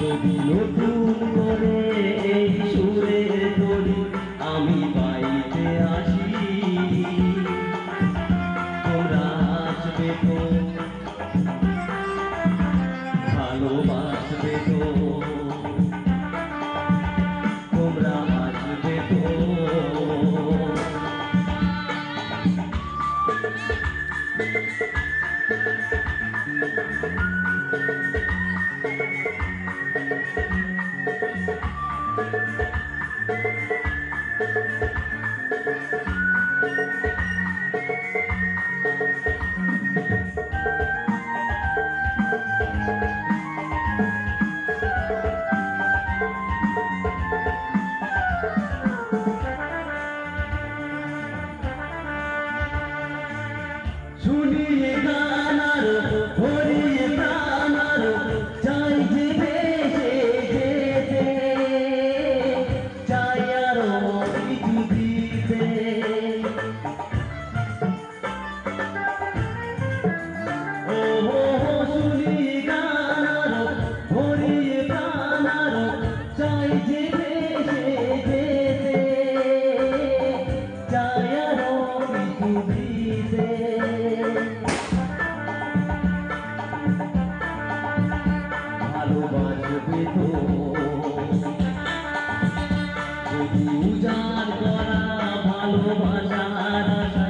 যদি নতুন করে এই সুরের দড়ি আমি বাইতে আসি। তোমরা আসবে তোমরা Suniye ভালোবাসার আশা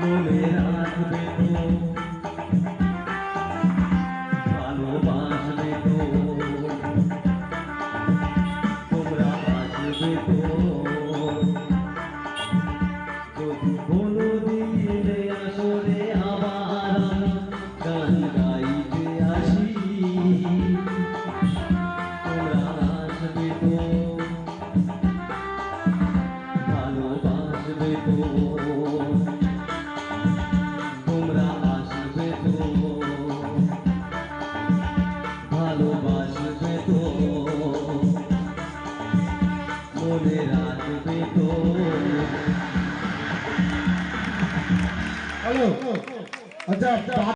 মনে রাখবে তো ভালোবাসবে তো তোমরা বাঁচবে তো। যদি বলে রাখবে তো হ্যালো আচ্ছা